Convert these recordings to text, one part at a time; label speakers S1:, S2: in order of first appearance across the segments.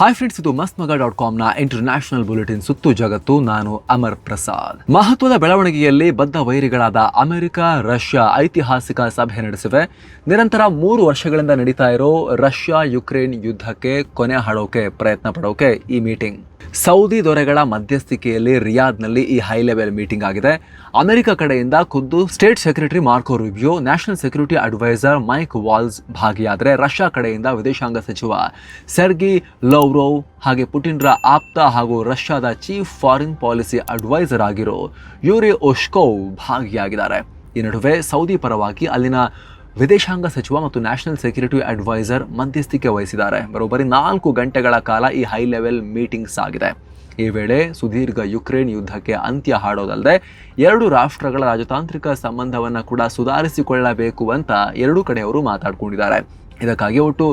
S1: Hi friends ಇದು ಮಸ್ತ್ ಮಗ ಡಾಟ್ ಕಾಮ್ನ ಇಂಟರ್ನ್ಯಾಷನಲ್ ಬುಲೆಟಿನ್ ಸುತ್ತು ಜಗತ್ತು. ನಾನು ಅಮರ್ ಪ್ರಸಾದ್. ಮಹತ್ವದ ಬೆಳವಣಿಗೆಯಲ್ಲಿ ಬದ್ಧ ವೈರಿಗಳಾದ ಅಮೆರಿಕ, ರಷ್ಯಾ ಐತಿಹಾಸಿಕ ಸಭೆ ನಡೆಸಿವೆ. ನಿರಂತರ ಮೂರು ವರ್ಷಗಳಿಂದ ನಡೀತಾ ಇರೋ ರಷ್ಯಾ ಯುಕ್ರೇನ್ ಯುದ್ಧಕ್ಕೆ ಕೊನೆ ಹಾಡೋಕೆ ಪ್ರಯತ್ನ ಪಡೋಕೆ ಈ ಮೀಟಿಂಗ್ ಸೌದಿ ದೊರೆಗಳ ಮಧ್ಯಸ್ಥಿಕೆಯಲ್ಲಿ ರಿಯಾದ್ನಲ್ಲಿ ಈ ಹೈ ಲೆವೆಲ್ ಮೀಟಿಂಗ್ ಆಗಿದೆ. ಅಮೆರಿಕ ಕಡೆಯಿಂದ ಖುದ್ದು state secretary Marco Rubio, national security adviser Mike Waltz ಭಾಗಿಯಾದರೆ Russia ಕಡೆಯಿಂದ ವಿದೇಶಾಂಗ ಸಚಿವ ಸೆರ್ಗಿ ಲೌರೋವ್ ಹಾಗೆ ಪುಟಿನ್ರ ಆಪ್ತ ಹಾಗೂ ರಷ್ಯಾದ ಚೀಫ್ ಫಾರಿನ್ ಪಾಲಿಸಿ ಅಡ್ವೈಸರ್ ಆಗಿರೋ ಯೂರಿ ಒಶ್ಕೋವ್ ಭಾಗಿಯಾಗಿದ್ದಾರೆ. ಈ ನಡುವೆ ಸೌದಿ ಪರವಾಗಿ ಅಲ್ಲಿನ ವಿದೇಶಾಂಗ ಸಚಿವ ಮತ್ತು ನ್ಯಾಷನಲ್ ಸೆಕ್ಯೂರಿಟಿ ಅಡ್ವೈಸರ್ ಮಧ್ಯಸ್ಥಿಕೆ ವಹಿಸಿದ್ದಾರೆ. ಬರೋಬ್ಬರಿ ನಾಲ್ಕು ಗಂಟೆಗಳ ಕಾಲ ಈ ಹೈ ಲೆವೆಲ್ ಮೀಟಿಂಗ್ಸ್ ಆಗಿದೆ. ಈ ವೇಳೆ ಸುದೀರ್ಘ ಯುಕ್ರೇನ್ ಯುದ್ಧಕ್ಕೆ ಅಂತ್ಯ ಹಾಡೋದಲ್ಲದೆ ಎರಡು ರಾಷ್ಟ್ರಗಳ ರಾಜತಾಂತ್ರಿಕ ಸಂಬಂಧವನ್ನು ಕೂಡ ಸುಧಾರಿಸಿಕೊಳ್ಳಬೇಕು ಅಂತ ಎರಡೂ ಕಡೆಯವರು ಮಾತಾಡ್ಕೊಂಡಿದ್ದಾರೆ. ಇದಕ್ಕಾಗಿ ಒಟ್ಟು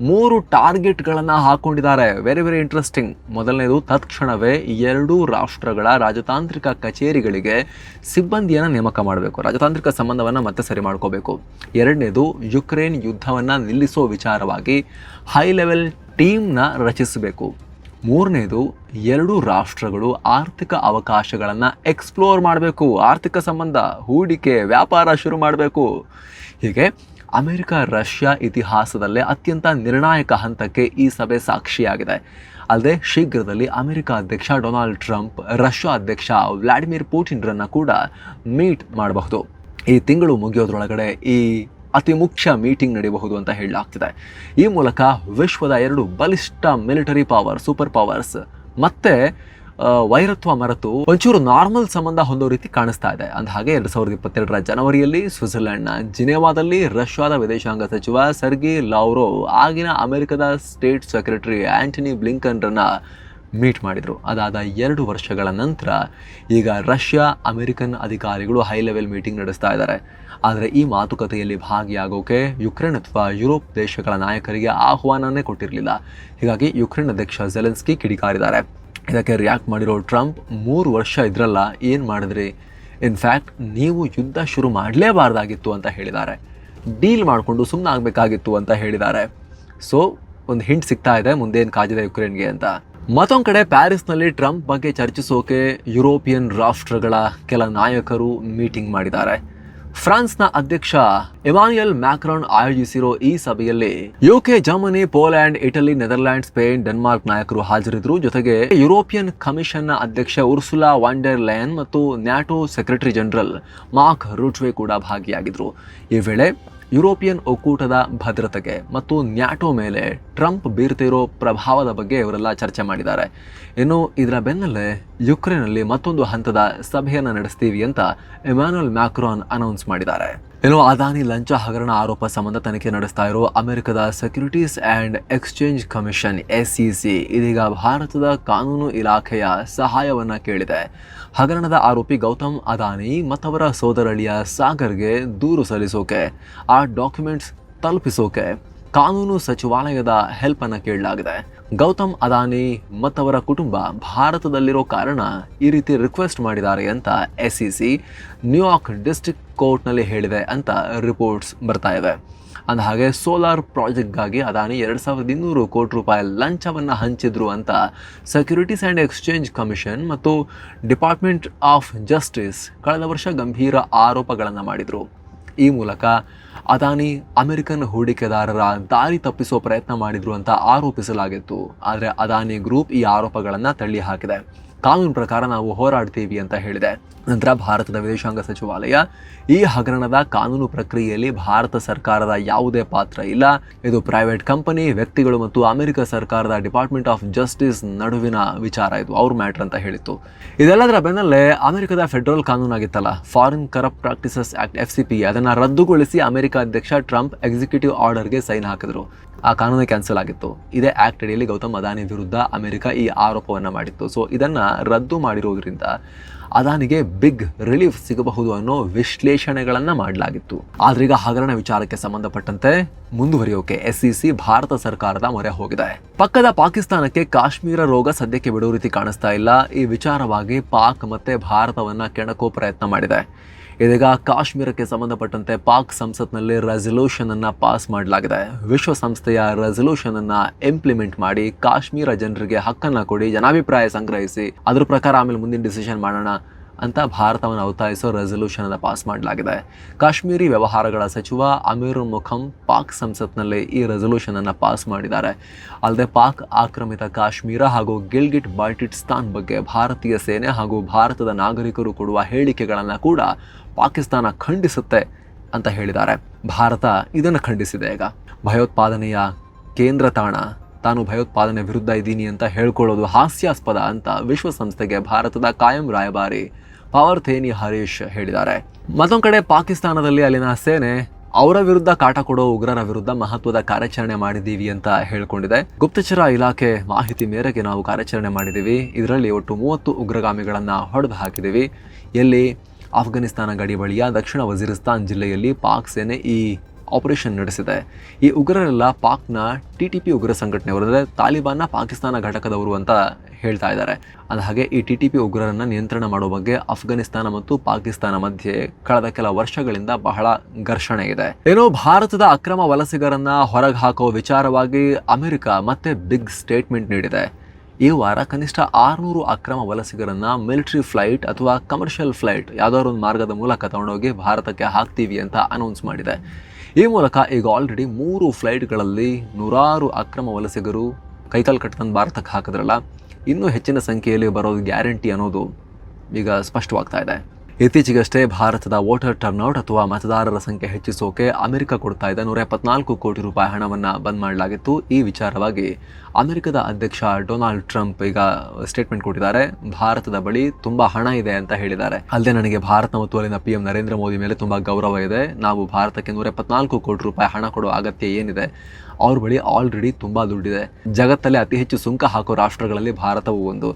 S1: ಮೂರು ಟಾರ್ಗೆಟ್ಗಳನ್ನು ಹಾಕೊಂಡಿದ್ದಾರೆ. ವೆರಿ ವೆರಿ ಇಂಟ್ರೆಸ್ಟಿಂಗ್ ಮೊದಲನೇದು, ತತ್ಕ್ಷಣವೇ ಎರಡೂ ರಾಷ್ಟ್ರಗಳ ರಾಜತಾಂತ್ರಿಕ ಕಚೇರಿಗಳಿಗೆ ಸಿಬ್ಬಂದಿಯನ್ನು ನೇಮಕ ಮಾಡಬೇಕು. ರಾಜತಾಂತ್ರಿಕ ಸಂಬಂಧವನ್ನು ಮತ್ತೆ ಸರಿ ಮಾಡ್ಕೋಬೇಕು. ಎರಡನೇದು, ಯುಕ್ರೇನ್ ಯುದ್ಧವನ್ನು ನಿಲ್ಲಿಸೋ ವಿಚಾರವಾಗಿ ಹೈ ಲೆವೆಲ್ ಟೀಮ್ನ ರಚಿಸಬೇಕು. ಮೂರನೇದು, ಎರಡು ರಾಷ್ಟ್ರಗಳು ಆರ್ಥಿಕ ಅವಕಾಶಗಳನ್ನು ಎಕ್ಸ್ಪ್ಲೋರ್ ಮಾಡಬೇಕು. ಆರ್ಥಿಕ ಸಂಬಂಧ, ಹೂಡಿಕೆ, ವ್ಯಾಪಾರ ಶುರು ಮಾಡಬೇಕು. ಹೀಗೆ ಅಮೆರಿಕ, ರಷ್ಯಾ ಇತಿಹಾಸದಲ್ಲೇ ಅತ್ಯಂತ ನಿರ್ಣಾಯಕ ಹಂತಕ್ಕೆ ಈ ಸಭೆ ಸಾಕ್ಷಿಯಾಗಿದೆ. ಅಲ್ಲದೆ ಶೀಘ್ರದಲ್ಲಿ ಅಮೆರಿಕ ಅಧ್ಯಕ್ಷ ಡೊನಾಲ್ಡ್ ಟ್ರಂಪ್, ರಷ್ಯಾ ಅಧ್ಯಕ್ಷ ವ್ಲಾಡಿಮಿರ್ ಪುಟಿನ್ರನ್ನು ಕೂಡ ಮೀಟ್ ಮಾಡಬಹುದು. ಈ ತಿಂಗಳು ಮುಗಿಯೋದ್ರೊಳಗಡೆ ಈ ಅತಿ ಮುಖ್ಯ ಮೀಟಿಂಗ್ ನಡೆಯಬಹುದು ಅಂತ ಹೇಳಲಾಗ್ತಿದೆ. ಈ ಮೂಲಕ ವಿಶ್ವದ ಎರಡು ಬಲಿಷ್ಠ ಮಿಲಿಟರಿ ಪವರ್, ಸೂಪರ್ ಪವರ್ಸ್ ಮತ್ತೆ ವೈರತ್ವ, ಮರೆತು ಒಂಚೂರು ನಾರ್ಮಲ್ ಸಂಬಂಧ ಹೊಂದೋ ರೀತಿ ಕಾಣಿಸ್ತಾ ಇದೆ. ಅಂದ ಹಾಗೆ ಎರಡ್ ಸಾವಿರದ ಇಪ್ಪತ್ತೆರಡರ ಜನವರಿಯಲ್ಲಿ ಸ್ವಿಟ್ಜರ್ಲೆಂಡ್ನ ಜಿನೆವಾದಲ್ಲಿ ರಷ್ಯಾದ ವಿದೇಶಾಂಗ ಸಚಿವ ಸರ್ಗಿ ಲಾವ್ರೋ ಆಗಿನ ಅಮೆರಿಕದ ಸ್ಟೇಟ್ ಸೆಕ್ರೆಟರಿ ಆಂಟನಿ ಬ್ಲಿಂಕನ್ರನ್ನ ಮೀಟ್ ಮಾಡಿದರು. ಅದಾದ ಎರಡು ವರ್ಷಗಳ ನಂತರ ಈಗ ರಷ್ಯಾ, ಅಮೆರಿಕನ್ ಅಧಿಕಾರಿಗಳು ಹೈ ಲೆವೆಲ್ ಮೀಟಿಂಗ್ ನಡೆಸ್ತಾ ಇದ್ದಾರೆ. ಆದರೆ ಈ ಮಾತುಕತೆಯಲ್ಲಿ ಭಾಗಿಯಾಗೋಕೆ ಯುಕ್ರೇನ್ ಅಥವಾ ಯುರೋಪ್ ದೇಶಗಳ ನಾಯಕರಿಗೆ ಆಹ್ವಾನನೇ ಕೊಟ್ಟಿರಲಿಲ್ಲ. ಹೀಗಾಗಿ ಯುಕ್ರೇನ್ ಅಧ್ಯಕ್ಷ ಜೆಲೆನ್ಸ್ಕಿ ಕಿಡಿಕಾರಿದ್ದಾರೆ. ಇದಕ್ಕೆ ರಿಯಾಕ್ಟ್ ಮಾಡಿರೋ ಟ್ರಂಪ್ ಮೂರು ವರ್ಷ ಇದ್ರಲ್ಲ, ಏನು ಮಾಡಿದ್ರಿ? ಇನ್ಫ್ಯಾಕ್ಟ್ ನೀವು ಯುದ್ಧ ಶುರು ಮಾಡಲೇಬಾರ್ದಾಗಿತ್ತು ಅಂತ ಹೇಳಿದ್ದಾರೆ. ಡೀಲ್ ಮಾಡಿಕೊಂಡು ಸುಮ್ಮನೆ ಆಗಬೇಕಾಗಿತ್ತು ಅಂತ ಹೇಳಿದ್ದಾರೆ. ಸೊ ಒಂದು ಹಿಂಟ್ ಸಿಗ್ತಾ ಇದೆ ಮುಂದೇನು ಕಾದಿದೆ ಯುಕ್ರೇನ್ಗೆ ಅಂತ. ಮತ್ತೊಂದು ಕಡೆ ಪ್ಯಾರಿಸ್ನಲ್ಲಿ ಟ್ರಂಪ್ ಬಗ್ಗೆ ಚರ್ಚಿಸೋಕೆ ಯುರೋಪಿಯನ್ ರಾಷ್ಟ್ರಗಳ ಕೆಲ ನಾಯಕರು ಮೀಟಿಂಗ್ ಮಾಡಿದ್ದಾರೆ. ಫ್ರಾನ್ಸ್ನ ಅಧ್ಯಕ್ಷ ಎಮಾನ್ಯುಯಲ್ ಮ್ಯಾಕ್ರಾನ್ ಆಯೋಜಿಸಿರೋ ಈ ಸಭೆಯಲ್ಲಿ UK, Germany, Poland, Italy, Netherland, Spain, Denmark ನಾಯಕರು ಹಾಜರಿದ್ದರು. ಜೊತೆಗೆ ಯುರೋಪಿಯನ್ ಕಮಿಷನ್ನ ಅಧ್ಯಕ್ಷ ಉರ್ಸುಲಾ ವಾಂಡರ್ ಲಯನ್ ಮತ್ತು NATO secretary general Mark Rutte ಕೂಡ ಭಾಗಿಯಾಗಿದ್ರು ಈ ವೇಳೆ ಯುರೋಪಿಯನ್ ಒಕ್ಕೂಟದ ಭದ್ರತೆಗೆ ಮತ್ತು ನ್ಯಾಟೋ ಮೇಲೆ ಟ್ರಂಪ್ ಬೀರ್ತಿರೋ ಪ್ರಭಾವದ ಬಗ್ಗೆ ಇವರೆಲ್ಲ ಚರ್ಚೆ ಮಾಡಿದ್ದಾರೆ. ಇನ್ನು ಇದರ ಬೆನ್ನಲ್ಲೇ ಯುಕ್ರೇನಲ್ಲಿ ಮತ್ತೊಂದು ಹಂತದ ಸಭೆಯನ್ನು ನಡೆಸ್ತೀವಿ ಅಂತ ಎಮ್ಯಾನುಯಲ್ ಮ್ಯಾಕ್ರಾನ್ ಅನೌನ್ಸ್ ಮಾಡಿದ್ದಾರೆ. ಇನ್ನು ಅದಾನಿ ಲಂಚ ಹಗರಣ ಆರೋಪ ಸಂಬಂಧ ತನಿಖೆ ನಡೆಸ್ತಾ ಇರೋ ಅಮೆರಿಕದ securities and exchange commission S C ಇದೀಗ ಭಾರತದ ಕಾನೂನು ಇಲಾಖೆಯ ಸಹಾಯವನ್ನು ಕೇಳಿದೆ. ಹಗರಣದ ಆರೋಪಿ ಗೌತಮ್ ಅದಾನಿ ಮತ್ತವರ ಸೋದರಳಿಯ ಸಾಗರ್ಗೆ ದೂರು ಸಲ್ಲಿಸೋಕೆ, ಆ ಡಾಕ್ಯುಮೆಂಟ್ಸ್ ತಲುಪಿಸೋಕೆ ಕಾನೂನು ಸಚಿವಾಲಯದ ಹೆಲ್ಪ್ ಅನ್ನ ಕೇಳಲಾಗಿದೆ. ಗೌತಮ್ ಅದಾನಿ ಮತ್ತವರ ಕುಟುಂಬ ಭಾರತದಲ್ಲಿರೋ ಕಾರಣ ಈ ರೀತಿ ರಿಕ್ವೆಸ್ಟ್ ಮಾಡಿದ್ದಾರೆ ಅಂತ S C C New York district ಕೋರ್ಟ್ನಲ್ಲಿ ಹೇಳಿದೆ ಅಂತ ರಿಪೋರ್ಟ್ಸ್ ಬರ್ತಾ ಇವೆ ಅಂದಹಾಗೆ ಸೋಲಾರ್ ಪ್ರಾಜೆಕ್ಟ್ಗಾಗಿ ಅದಾನಿ ಎರಡು ಸಾವಿರದ ಇನ್ನೂರು ಕೋಟಿ ರೂಪಾಯಿ ಲಂಚವನ್ನು ಹಂಚಿದ್ರು ಅಂತ ಸೆಕ್ಯೂರಿಟೀಸ್ ಆ್ಯಂಡ್ ಎಕ್ಸ್ಚೇಂಜ್ ಕಮಿಷನ್ ಮತ್ತು ಡಿಪಾರ್ಟ್ಮೆಂಟ್ ಆಫ್ ಜಸ್ಟಿಸ್ ಕಳೆದ ವರ್ಷ ಗಂಭೀರ ಆರೋಪಗಳನ್ನು ಮಾಡಿದರು. ಈ ಮೂಲಕ ಅದಾನಿ ಅಮೆರಿಕನ್ ಹೂಡಿಕೆದಾರರ ದಾರಿ ತಪ್ಪಿಸುವ ಪ್ರಯತ್ನ ಮಾಡಿದ್ರು ಅಂತ ಆರೋಪಿಸಲಾಗಿತ್ತು. ಆದರೆ ಅದಾನಿ ಗ್ರೂಪ್ ಈ ಆರೋಪಗಳನ್ನು ತಳ್ಳಿ ಹಾಕಿದೆ ಕಾನೂನು ಪ್ರಕಾರ ನಾವು ಹೋರಾಡ್ತೀವಿ ಅಂತ ಹೇಳಿದೆ. ನಂತರ ಭಾರತದ ವಿದೇಶಾಂಗ ಸಚಿವಾಲಯ ಈ ಹಗರಣದ ಕಾನೂನು ಪ್ರಕ್ರಿಯೆಯಲ್ಲಿ ಭಾರತ ಸರ್ಕಾರದ ಯಾವುದೇ ಪಾತ್ರ ಇಲ್ಲ. ಇದು ಪ್ರೈವೇಟ್ ಕಂಪನಿ ವ್ಯಕ್ತಿಗಳು ಮತ್ತು ಅಮೆರಿಕ ಸರ್ಕಾರದ ಡಿಪಾರ್ಟ್ಮೆಂಟ್ ಆಫ್ ಜಸ್ಟಿಸ್ ನಡುವಿನ ವಿಚಾರ ಇದು, ಅವ್ರ ಮ್ಯಾಟ್ರ್ ಅಂತ ಹೇಳಿತ್ತು. ಇದೆಲ್ಲದರ ಬೆನ್ನಲ್ಲೇ ಅಮೆರಿಕದ federal ಕಾನೂನಾಗಿತ್ತಲ್ಲ foreign corrupt practices act F C P ಅದನ್ನು ರದ್ದುಗೊಳಿಸಿ ಅಮೆರಿಕ ಅಧ್ಯಕ್ಷ ಟ್ರಂಪ್ ಎಕ್ಸಿಕ್ಯೂಟಿವ್ ಆರ್ಡರ್ಗೆ ಸೈನ್ ಹಾಕಿದ್ರು. ಆ ಕಾನೂನು ಕ್ಯಾನ್ಸಲ್ ಆಗಿತ್ತು. ಇದೇ ಆಕ್ಟ್ ಅಡಿಯಲ್ಲಿ ಗೌತಮ್ ಅದಾನಿ ವಿರುದ್ಧ ಅಮೆರಿಕ ಈ ಆರೋಪವನ್ನು ಮಾಡಿತ್ತು. ಸೊ ಇದನ್ನು ರದ್ದು ಮಾಡಿರುವುದರಿಂದ ಅದಾನಿಗೆ ಬಿಗ್ ರಿಲೀಫ್ ಸಿಗಬಹುದು ಅನ್ನೋ ವಿಶ್ಲೇಷಣೆಗಳನ್ನು ಮಾಡಲಾಗಿತ್ತು. ಆದ್ರೀಗ ಹಗರಣ ವಿಚಾರಕ್ಕೆ ಸಂಬಂಧಪಟ್ಟಂತೆ ಮುಂದುವರಿಯೋಕೆ ಎಸ್ಸಿಸಿ ಭಾರತ ಸರ್ಕಾರದ ಮೊರೆ ಹೋಗಿದೆ. ಪಕ್ಕದ ಪಾಕಿಸ್ತಾನಕ್ಕೆ ಕಾಶ್ಮೀರ ರೋಗ ಸದ್ಯಕ್ಕೆ ಬಿಡುವ ರೀತಿ ಕಾಣಿಸ್ತಾ ಇಲ್ಲ. ಈ ವಿಚಾರವಾಗಿ ಪಾಕ್ ಮತ್ತೆ ಭಾರತವನ್ನ ಕೆಣಕೋ ಪ್ರಯತ್ನ ಮಾಡಿದೆ. ಇದೀಗ ಕಾಶ್ಮೀರಕ್ಕೆ ಸಂಬಂಧಪಟ್ಟಂತೆ ಪಾಕ್ ಸಂಸತ್ನಲ್ಲಿ ರೆಸಲ್ಯೂಷನ್ ಅನ್ನ ಪಾಸ್ ಮಾಡಲಾಗಿದೆ. ವಿಶ್ವಸಂಸ್ಥೆಯ ರೆಸಲ್ಯೂಷನ್ ಅನ್ನ ಇಂಪ್ಲಿಮೆಂಟ್ ಮಾಡಿ ಕಾಶ್ಮೀರ ಜನರಿಗೆ ಹಕ್ಕನ್ನ ಕೊಡಿ, ಜನಾಭಿಪ್ರಾಯ ಸಂಗ್ರಹಿಸಿ, ಅದ್ರ ಪ್ರಕಾರ ಆಮೇಲೆ ಮುಂದಿನ ಡಿಸಿಷನ್ ಮಾಡೋಣ ಅಂತ ಭಾರತವನ್ನು ಒತ್ತಾಯಿಸೋ ರೆಸಲ್ಯೂಷನ್ ಅನ್ನು ಪಾಸ್ ಮಾಡಲಾಗಿದೆ. ಕಾಶ್ಮೀರಿ ವ್ಯವಹಾರಗಳ ಸಚಿವ ಅಮೀರ್ ಮುಖಂ ಪಾಕ್ ಸಂಸತ್ನಲ್ಲಿ ಈ ರೆಸಲ್ಯೂಷನ್ ಅನ್ನು ಪಾಸ್ ಮಾಡಿದ್ದಾರೆ. ಅಲ್ಲದೆ ಪಾಕ್ ಆಕ್ರಮಿತ ಕಾಶ್ಮೀರ ಹಾಗೂ ಗಿಲ್ಗಿಟ್ ಬಾಲ್ಟಿಸ್ತಾನ್ ಬಗ್ಗೆ ಭಾರತೀಯ ಸೇನೆ ಹಾಗೂ ಭಾರತದ ನಾಗರಿಕರು ಕೊಡುವ ಹೇಳಿಕೆಗಳನ್ನು ಕೂಡ ಪಾಕಿಸ್ತಾನ ಖಂಡಿಸುತ್ತೆ ಅಂತ ಹೇಳಿದ್ದಾರೆ. ಭಾರತ ಇದನ್ನು ಖಂಡಿಸಿದೆ ಈಗ. ಭಯೋತ್ಪಾದನೆಯ ಕೇಂದ್ರ ತಾಣ, ತಾನು ಭಯೋತ್ಪಾದನೆ ವಿರುದ್ಧ ಇದ್ದೀನಿ ಅಂತ ಹೇಳ್ಕೊಳ್ಳೋದು ಹಾಸ್ಯಾಸ್ಪದ ಅಂತ ವಿಶ್ವಸಂಸ್ಥೆಗೆ ಭಾರತದ ಕಾಯಂ ರಾಯಭಾರಿ ಪವರ್ಥೇನಿ ಹರೀಶ್ ಹೇಳಿದ್ದಾರೆ. ಮತ್ತೊಂದು ಕಡೆ ಪಾಕಿಸ್ತಾನದಲ್ಲಿ ಅಲ್ಲಿನ ಸೇನೆ ಅವರ ವಿರುದ್ಧ ಕಾಟ ಕೊಡೋ ಉಗ್ರರ ವಿರುದ್ಧ ಮಹತ್ವದ ಕಾರ್ಯಾಚರಣೆ ಮಾಡಿದ್ದೀವಿ ಅಂತ ಹೇಳಿಕೊಂಡಿದೆ. ಗುಪ್ತಚರ ಇಲಾಖೆ ಮಾಹಿತಿ ಮೇರೆಗೆ ನಾವು ಕಾರ್ಯಾಚರಣೆ ಮಾಡಿದ್ದೀವಿ. ಇದರಲ್ಲಿ ಒಟ್ಟು ಮೂವತ್ತು ಉಗ್ರಗಾಮಿಗಳನ್ನು ಹೊಡೆದು ಹಾಕಿದ್ದೀವಿ ಎಲ್ಲಿ ಆಫ್ಘಾನಿಸ್ತಾನ ಗಡಿ ಬಳಿಯ ದಕ್ಷಿಣ ವಜೀರಿಸ್ತಾನ್ ಜಿಲ್ಲೆಯಲ್ಲಿ ಪಾಕ್ ಸೇನೆ ಈ ಆಪರೇಷನ್ ನಡೆಸಿದೆ. ಈ ಉಗ್ರರೆಲ್ಲ ಪಾಕ್ನ ಟಿ ಟಿ ಪಿ ಉಗ್ರ ಸಂಘಟನೆಯವರು ಅಂದರೆ ತಾಲಿಬಾನ್ನ ಪಾಕಿಸ್ತಾನ ಘಟಕದವರು ಅಂತ ಹೇಳ್ತಾ ಇದ್ದಾರೆ. ಅದ ಹಾಗೆ ಈ ಟಿ ಟಿ ಪಿ ಉಗ್ರರನ್ನು ನಿಯಂತ್ರಣ ಮಾಡುವ ಬಗ್ಗೆ ಅಫ್ಘಾನಿಸ್ತಾನ ಮತ್ತು ಪಾಕಿಸ್ತಾನ ಮಧ್ಯೆ ಕಳೆದ ಕೆಲ ವರ್ಷಗಳಿಂದ ಬಹಳ ಘರ್ಷಣೆ ಇದೆ. ಏನೋ ಭಾರತದ ಅಕ್ರಮ ವಲಸಿಗರನ್ನ ಹೊರಗೆ ಹಾಕೋ ವಿಚಾರವಾಗಿ ಅಮೆರಿಕ ಮತ್ತೆ ಬಿಗ್ ಸ್ಟೇಟ್ಮೆಂಟ್ ನೀಡಿದೆ. ಈ ವಾರ ಕನಿಷ್ಠ ಆರುನೂರು ಅಕ್ರಮ ವಲಸಿಗರನ್ನ ಮಿಲಿಟರಿ ಫ್ಲೈಟ್ ಅಥವಾ ಕಮರ್ಷಿಯಲ್ ಫ್ಲೈಟ್ ಯಾವ್ದಾದ್ರು ಮಾರ್ಗದ ಮೂಲಕ ತಗೊಂಡೋಗಿ ಭಾರತಕ್ಕೆ ಹಾಕ್ತೀವಿ ಅಂತ ಅನೌನ್ಸ್ ಮಾಡಿದೆ. ಈ ಮೂಲಕ ಈಗ ಆಲ್ರೆಡಿ ಮೂರು ಫ್ಲೈಟ್ಗಳಲ್ಲಿ ನೂರಾರು ಅಕ್ರಮ ವಲಸಿಗರು ಕೈಕಾಲು ಕಟ್ಕೊಂಡು ಭಾರತಕ್ಕೆ ಹಾಕಿದ್ರಲ್ಲ, ಇನ್ನೂ ಹೆಚ್ಚಿನ ಸಂಖ್ಯೆಯಲ್ಲಿ ಬರೋದು ಗ್ಯಾರಂಟಿ ಅನ್ನೋದು ಈಗ ಸ್ಪಷ್ಟವಾಗ್ತಾ ಇದೆ. ಇತ್ತೀಚೆಗಷ್ಟೇ ಭಾರತದ ವೋಟರ್ ಟರ್ನ್ಔಟ್ ಅಥವಾ ಮತದಾರರ ಸಂಖ್ಯೆ ಹೆಚ್ಚಿಸೋಕೆ ಅಮೆರಿಕ ಕೊಡ್ತಾ ಇದ್ದ ನೂರ ಎಪ್ಪತ್ನಾಲ್ಕು ಕೋಟಿ ರೂಪಾಯಿ ಹಣವನ್ನು ಬಂದ್ ಮಾಡಲಾಗಿತ್ತು. ಈ ವಿಚಾರವಾಗಿ ಅಮೆರಿಕದ ಅಧ್ಯಕ್ಷ ಡೊನಾಲ್ಡ್ ಟ್ರಂಪ್ ಈಗ ಸ್ಟೇಟ್ಮೆಂಟ್ ಕೊಟ್ಟಿದ್ದಾರೆ. ಭಾರತದ ಬಳಿ ತುಂಬಾ ಹಣ ಇದೆ ಅಂತ ಹೇಳಿದ್ದಾರೆ. ಅಲ್ಲದೆ ನನಗೆ ಭಾರತ ಮತ್ತು ಅಲ್ಲಿನ ಪಿ ಎಂ ನರೇಂದ್ರ ಮೋದಿ ಮೇಲೆ ತುಂಬಾ ಗೌರವ ಇದೆ. ನಾವು ಭಾರತಕ್ಕೆ ನೂರ ಎಪ್ಪತ್ನಾಲ್ಕು ಕೋಟಿ ರೂಪಾಯಿ ಹಣ ಕೊಡುವ ಅಗತ್ಯ ಏನಿದೆ? ಅವ್ರ ಬಳಿ ಆಲ್ರೆಡಿ ತುಂಬ ದುಡ್ಡಿದೆ. ಜಗತ್ತಲ್ಲಿ ಅತಿ ಹೆಚ್ಚು ಸುಂಕ ಹಾಕೋ ರಾಷ್ಟ್ರಗಳಲ್ಲಿ ಭಾರತವು ಒಂದು.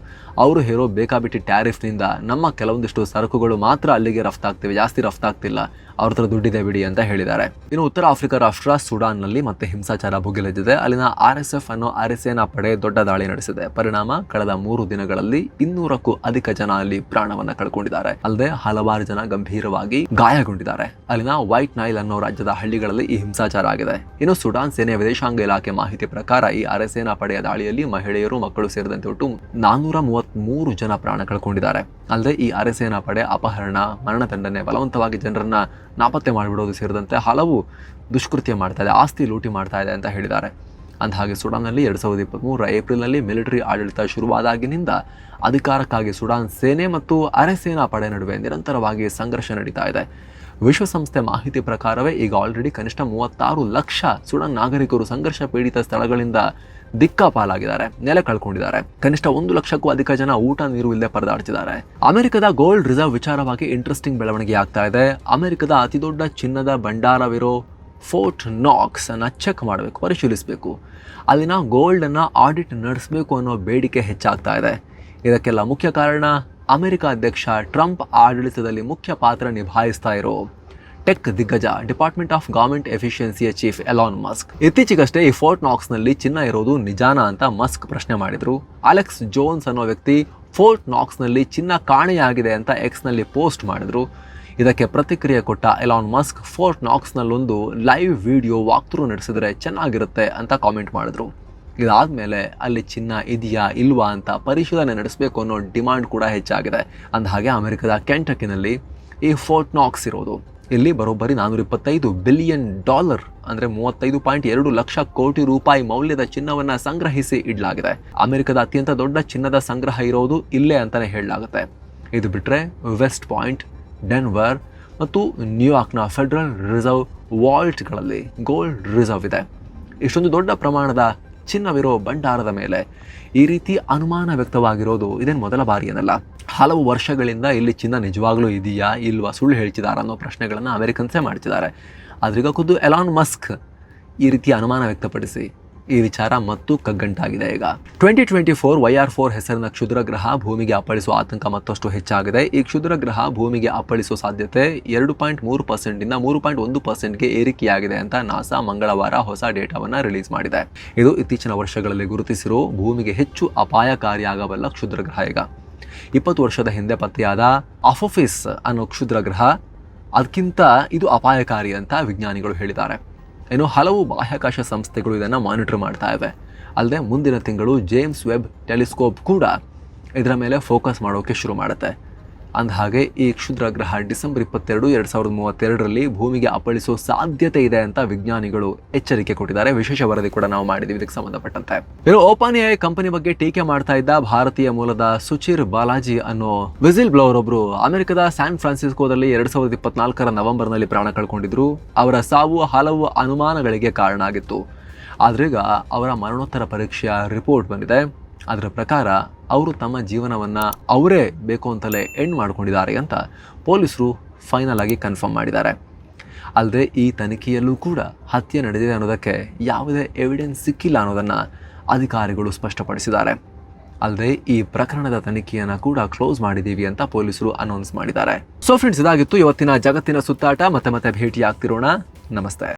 S1: ಅವರು ಹೇರೋ ಬೇಕಾಬಿಟ್ಟಿ ಟ್ಯಾರಿಫ್ನಿಂದ ನಮ್ಮ ಕೆಲವೊಂದಿಷ್ಟು ಸರಕುಗಳು ಮಾತ್ರ ಅಲ್ಲಿಗೆ ರಫ್ತಾಗ್ತಿವೆ ಜಾಸ್ತಿ ರಫ್ತಾಗ್ತಿಲ್ಲ ಅವ್ರ ಹತ್ರ ದುಡ್ಡಿದೆ ಬಿಡಿ ಅಂತ ಹೇಳಿದ್ದಾರೆ. ಇನ್ನು ಉತ್ತರ ಆಫ್ರಿಕಾ ರಾಷ್ಟ್ರ ಸುಡಾನ್ನಲ್ಲಿ ಮತ್ತೆ ಹಿಂಸಾಚಾರ ಭುಗಿಲೆದ್ದಿದೆ. ಅಲ್ಲಿನ ಆರ್ ಎಸ್ ಎಫ್ ಅನ್ನೋ ಆರ್ ಪಡೆ ದೊಡ್ಡ ದಾಳಿ ನಡೆಸಿದೆ. ಪರಿಣಾಮ, ಕಳೆದ ಮೂರು ದಿನಗಳಲ್ಲಿ ಇನ್ನೂರಕ್ಕೂ ಅಧಿಕ ಜನ ಅಲ್ಲಿ ಪ್ರಾಣವನ್ನ ಕಳ್ಕೊಂಡಿದ್ದಾರೆ. ಅಲ್ಲದೆ ಹಲವಾರು ಜನ ಗಂಭೀರವಾಗಿ ಗಾಯಗೊಂಡಿದ್ದಾರೆ. ಅಲ್ಲಿನ ವೈಟ್ ನೈಲ್ ಅನ್ನೋ ರಾಜ್ಯದ ಹಳ್ಳಿಗಳಲ್ಲಿ ಈ ಹಿಂಸಾಚಾರ ಆಗಿದೆ. ಇನ್ನು ಸುಡಾನ್ ಸೇನೆ ವಿದೇಶಾಂಗ ಇಲಾಖೆ ಮಾಹಿತಿ ಪ್ರಕಾರ ಈ ಆರ್ ಎಸ್ ಪಡೆಯ ದಾಳಿಯಲ್ಲಿ ಮಹಿಳೆಯರು, ಮಕ್ಕಳು ಸೇರಿದಂತೆ ಒಟ್ಟು ನಾನ್ನೂರ ಮೂವತ್ಮೂರು ಜನ ಪ್ರಾಣ ಕಳ್ಕೊಂಡಿದ್ದಾರೆ. ಅಲ್ಲದೆ ಈ ಆರ್ ಪಡೆ ಅಪಹರಣ ಮರಣದಂಡನೆ ಬಲವಂತವಾಗಿ ಜನರನ್ನ ನಾಪತ್ತೆ ಮಾಡಿಬಿಡೋದು ಸೇರಿದಂತೆ ಹಲವು ದುಷ್ಕೃತ್ಯ ಮಾಡ್ತಾ ಇದೆ, ಆಸ್ತಿ ಲೂಟಿ ಮಾಡ್ತಾ ಇದೆ ಅಂತ ಹೇಳಿದ್ದಾರೆ. ಅಂದಹಾಗೆ ಸುಡಾನ್ನಲ್ಲಿ ಎರಡು ಸಾವಿರದ ಇಪ್ಪತ್ತ್ಮೂರರ ಏಪ್ರಿಲ್ನಲ್ಲಿ ಮಿಲಿಟರಿ ಆಡಳಿತ ಶುರುವಾದಾಗಿನಿಂದ ಅಧಿಕಾರಕ್ಕಾಗಿ ಸುಡಾನ್ ಸೇನೆ ಮತ್ತು ಅರೆಸೇನಾ ಪಡೆ ನಡುವೆ ನಿರಂತರವಾಗಿ ಸಂಘರ್ಷ ನಡೀತಾ ಇದೆ. ವಿಶ್ವಸಂಸ್ಥೆ ಮಾಹಿತಿ ಪ್ರಕಾರವೇ ಈಗ ಆಲ್ರೆಡಿ ಕನಿಷ್ಠ ಮೂವತ್ತಾರು ಲಕ್ಷ ಸುಡಾನ್ ನಾಗರಿಕರು ಸಂಘರ್ಷ ಪೀಡಿತ ಸ್ಥಳಗಳಿಂದ ದಿಕ್ಕಾಪಾಲಾಗಿದ್ದಾರೆ, ನೆಲೆ ಕಳ್ಕೊಂಡಿದ್ದಾರೆ. ಕನಿಷ್ಠ ಒಂದು ಲಕ್ಷಕ್ಕೂ ಅಧಿಕ ಜನ ಊಟ ನೀರು ಇಲ್ಲದೆ ಪರದಾಡ್ತಿದ್ದಾರೆ. ಅಮೆರಿಕದ ಗೋಲ್ಡ್ ರಿಸರ್ವ್ ವಿಚಾರವಾಗಿ ಇಂಟ್ರೆಸ್ಟಿಂಗ್ ಬೆಳವಣಿಗೆ ಆಗ್ತಾ ಇದೆ. ಅಮೆರಿಕದ ಅತಿದೊಡ್ಡ ಚಿನ್ನದ ಭಂಡಾರವಿರೋ ಫೋರ್ಟ್ ನಾಕ್ಸ್ ಅನ್ನ ಚೆಕ್ ಮಾಡಬೇಕು, ಪರಿಶೀಲಿಸಬೇಕು. ಅಲ್ಲಿನ ಗೋಲ್ಡನ್ನು ಆಡಿಟ್ ನಡೆಸಬೇಕು ಅನ್ನೋ ಬೇಡಿಕೆ ಹೆಚ್ಚಾಗ್ತಾ ಇದೆ. ಇದಕ್ಕೆಲ್ಲ ಮುಖ್ಯ ಕಾರಣ ಅಮೆರಿಕ ಅಧ್ಯಕ್ಷ ಟ್ರಂಪ್ ಆಡಳಿತದಲ್ಲಿ ಮುಖ್ಯ ಪಾತ್ರ ನಿಭಾಯಿಸ್ತಾ ಇರೋ ಟೆಕ್ ದಿಗ್ಗಜ ಡಿಪಾರ್ಟ್ಮೆಂಟ್ ಆಫ್ ಗವರ್ಮೆಂಟ್ ಎಫಿಷಿಯನ್ಸಿಯ ಚೀಫ್ ಎಲಾನ್ ಮಸ್ಕ್ ಇತ್ತೀಚೆಗಷ್ಟೇ ಈ ಫೋರ್ಟ್ ನಾಕ್ಸ್ನಲ್ಲಿ ಚಿನ್ನ ಇರೋದು ನಿಜಾನ ಅಂತ ಮಸ್ಕ್ ಪ್ರಶ್ನೆ ಮಾಡಿದ್ರು. ಅಲೆಕ್ಸ್ ಜೋನ್ಸ್ ಅನ್ನೋ ವ್ಯಕ್ತಿ ಫೋರ್ಟ್ ನಾಕ್ಸ್ನಲ್ಲಿ ಚಿನ್ನ ಕಾಣೆಯಾಗಿದೆ ಅಂತ ಎಕ್ಸ್ನಲ್ಲಿ ಪೋಸ್ಟ್ ಮಾಡಿದ್ರು. ಇದಕ್ಕೆ ಪ್ರತಿಕ್ರಿಯೆ ಕೊಟ್ಟ ಎಲಾನ್ ಮಸ್ಕ್ ಫೋರ್ಟ್ ನಾಕ್ಸ್ನಲ್ಲೊಂದು ಲೈವ್ ವಿಡಿಯೋ ವಾಕ್ಥ್ರೂ ನಡೆಸಿದ್ರೆ ಚೆನ್ನಾಗಿರುತ್ತೆ ಅಂತ ಕಾಮೆಂಟ್ ಮಾಡಿದ್ರು. ಇದಾದ್ಮೇಲೆ ಅಲ್ಲಿ ಚಿನ್ನ ಇದೆಯಾ ಇಲ್ವಾ ಅಂತ ಪರಿಶೀಲನೆ ನಡೆಸಬೇಕು ಅನ್ನೋ ಡಿಮಾಂಡ್ ಕೂಡ ಹೆಚ್ಚಾಗಿದೆ. ಅಂದ ಹಾಗೆ ಅಮೆರಿಕದ ಕೆಂಟಕಿನಲ್ಲಿ ಈ ಫೋರ್ಟ್ ನಾಕ್ಸ್ ಇರೋದು. ಇಲ್ಲಿ ಬರೋಬ್ಬರಿ ನಾನೂರ ಇಪ್ಪತ್ತೈದು ಬಿಲಿಯನ್ ಡಾಲರ್, ಅಂದರೆ ಮೂವತ್ತೈದು ಪಾಯಿಂಟ್ ಎರಡು ಲಕ್ಷ ಕೋಟಿ ರೂಪಾಯಿ ಮೌಲ್ಯದ ಚಿನ್ನವನ್ನ ಸಂಗ್ರಹಿಸಿ ಇಡಲಾಗಿದೆ. ಅಮೆರಿಕದ ಅತ್ಯಂತ ದೊಡ್ಡ ಚಿನ್ನದ ಸಂಗ್ರಹ ಇರೋದು ಇಲ್ಲೇ ಅಂತಾನೆ ಹೇಳಲಾಗುತ್ತೆ. ಇದು ಬಿಟ್ಟರೆ ವೆಸ್ಟ್ ಪಾಯಿಂಟ್, ಡೆನ್ವರ್ ಮತ್ತು ನ್ಯೂಯಾರ್ಕ್ನ ಫೆಡರಲ್ ರಿಸರ್ವ್ ವಾಲ್ಟ್ಗಳಲ್ಲಿ ಗೋಲ್ಡ್ ರಿಸರ್ವ್ ಇದೆ. ಇಷ್ಟೊಂದು ದೊಡ್ಡ ಪ್ರಮಾಣದ ಚಿನ್ನವಿರೋ ಭಂಡಾರದ ಮೇಲೆ ಈ ರೀತಿ ಅನುಮಾನ ವ್ಯಕ್ತವಾಗಿರೋದು ಇದೇನು ಮೊದಲ ಬಾರಿ ಏನಲ್ಲ ಹಲವು ವರ್ಷಗಳಿಂದ ಇಲ್ಲಿ ಚಿನ್ನ ನಿಜವಾಗ್ಲೂ ಇದೆಯಾ, ಇಲ್ವಾ, ಸುಳ್ಳು ಹೇಳ್ತಿದಾರ ಅನ್ನೋ ಪ್ರಶ್ನೆಗಳನ್ನು ಅಮೆರಿಕನ್ಸೇ ಮಾಡ್ತಿದ್ದಾರೆ. ಆದ್ರೀಗ ಖುದ್ದು ಎಲಾನ್ ಮಸ್ಕ್ ಈ ರೀತಿ ಅನುಮಾನ ವ್ಯಕ್ತಪಡಿಸಿ. ಈ ವಿಚಾರ ಮತ್ತು ಕಗ್ಗಂಟಾಗಿದೆ ಈಗ. Twenty twenty four Y R four ಹೆಸರಿನ ಕ್ಷುದ್ರ ಗ್ರಹ ಭೂಮಿಗೆ ಅಪ್ಪಳಿಸುವ ಆತಂಕ ಮತ್ತಷ್ಟು ಹೆಚ್ಚಾಗಿದೆ. ಈ ಕ್ಷುದ್ರ ಗ್ರಹ ಭೂಮಿಗೆ ಅಪ್ಪಳಿಸುವ ಸಾಧ್ಯತೆ ಎರಡು ಪಾಯಿಂಟ್ ಮೂರು ಪರ್ಸೆಂಟಿಂದ ಮೂರು ಪಾಯಿಂಟ್ ಒಂದು ಪರ್ಸೆಂಟ್ಗೆ ಏರಿಕೆಯಾಗಿದೆ ಅಂತ ನಾಸಾ ಮಂಗಳವಾರ ಹೊಸ ಡೇಟಾವನ್ನು ರಿಲೀಸ್ ಮಾಡಿದೆ. ಇದು ಇತ್ತೀಚಿನ ವರ್ಷಗಳಲ್ಲಿ ಗುರುತಿಸಿರೋ ಭೂಮಿಗೆ ಹೆಚ್ಚು ಅಪಾಯಕಾರಿಯಾಗಬಲ್ಲ ಕ್ಷುದ್ರ ಗ್ರಹ ಈಗ. ಇಪ್ಪತ್ತು ವರ್ಷದ ಹಿಂದೆ ಪತ್ತೆಯಾದ ಅಫೋಫಿಸ್ ಅನ್ನೋ ಕ್ಷುದ್ರ ಗ್ರಹ, ಅದಕ್ಕಿಂತ ಇದು ಅಪಾಯಕಾರಿ ಅಂತ ವಿಜ್ಞಾನಿಗಳು ಹೇಳಿದ್ದಾರೆ. ಇನ್ನು ಹಲವು ಬಾಹ್ಯಾಕಾಶ ಸಂಸ್ಥೆಗಳು ಇದನ್ನು ಮಾನಿಟರ್ ಮಾಡ್ತಾ ಇವೆ. ಅಲ್ಲದೆ ಮುಂದಿನ ತಿಂಗಳು ಜೇಮ್ಸ್ ವೆಬ್ ಟೆಲಿಸ್ಕೋಪ್ ಕೂಡ ಇದರ ಮೇಲೆ ಫೋಕಸ್ ಮಾಡೋಕ್ಕೆ ಶುರು ಮಾಡುತ್ತೆ. ಅಂದಹಾಗೆ ಈ ಕ್ಷುದ್ರ ಗ್ರಹ ಡಿಸೆಂಬರ್ ಇಪ್ಪತ್ತೆರಡು, ಎರಡು ಸಾವಿರದ ಮೂವತ್ತೆರಡರಲ್ಲಿ ಭೂಮಿಗೆ ಅಪ್ಪಳಿಸುವ ಸಾಧ್ಯತೆ ಇದೆ ಅಂತ ವಿಜ್ಞಾನಿಗಳು ಎಚ್ಚರಿಕೆ ಕೊಟ್ಟಿದ್ದಾರೆ. ವಿಶೇಷ ವರದಿ ಕೂಡ ನಾವು ಮಾಡಿದ್ದೀವಿ ಇದಕ್ಕೆ ಸಂಬಂಧಪಟ್ಟಂತೆ. ಇನ್ನು ಓಪನ್ ಕಂಪನಿ ಬಗ್ಗೆ ಟೀಕೆ ಮಾಡ್ತಾ ಇದ್ದ ಭಾರತೀಯ ಮೂಲದ ಸುಚಿರ್ ಬಾಲಾಜಿ ಅನ್ನೋ ವಿಸಿಲ್ ಬ್ಲೋವರ್ ಒಬ್ರು ಅಮೆರಿಕದ ಸ್ಯಾನ್ ಫ್ರಾನ್ಸಿಸ್ಕೋದಲ್ಲಿ ಎರಡ್ ಸಾವಿರದ ಇಪ್ಪತ್ನಾಲ್ಕರ ನವೆಂಬರ್ನಲ್ಲಿ ಪ್ರಾಣ ಕಳ್ಕೊಂಡಿದ್ರು. ಅವರ ಸಾವು ಹಲವು ಅನುಮಾನಗಳಿಗೆ ಕಾರಣ ಆಗಿತ್ತು. ಆದ್ರೀಗ ಅವರ ಮರಣೋತ್ತರ ಪರೀಕ್ಷೆಯ ರಿಪೋರ್ಟ್ ಬಂದಿದೆ. ಅದರ ಪ್ರಕಾರ ಅವರು ತಮ್ಮ ಜೀವನವನ್ನು ಅವರೇ ಬೇಕು ಅಂತಲೇ ಎಂಡ್ ಮಾಡ್ಕೊಂಡಿದ್ದಾರೆ ಅಂತ ಪೊಲೀಸರು ಫೈನಲ್ ಆಗಿ ಕನ್ಫರ್ಮ್ ಮಾಡಿದ್ದಾರೆ. ಅಲ್ಲದೆ ಈ ತನಿಖೆಯಲ್ಲೂ ಕೂಡ ಹತ್ಯೆ ನಡೆದಿದೆ ಅನ್ನೋದಕ್ಕೆ ಯಾವುದೇ ಎವಿಡೆನ್ಸ್ ಸಿಕ್ಕಿಲ್ಲ ಅನ್ನೋದನ್ನು ಅಧಿಕಾರಿಗಳು ಸ್ಪಷ್ಟಪಡಿಸಿದ್ದಾರೆ. ಅಲ್ಲದೆ ಈ ಪ್ರಕರಣದ ತನಿಖೆಯನ್ನು ಕೂಡ ಕ್ಲೋಸ್ ಮಾಡಿದ್ದೀವಿ ಅಂತ ಪೊಲೀಸರು ಅನೌನ್ಸ್ ಮಾಡಿದ್ದಾರೆ. ಸೊ ಫ್ರೆಂಡ್ಸ್ ಇದಾಗಿತ್ತು ಇವತ್ತಿನ ಜಗತ್ತಿನ ಸುತ್ತಾಟ. ಮತ್ತೆ ಮತ್ತೆ ಭೇಟಿ ಆಗ್ತಿರೋಣ ನಮಸ್ತೆ.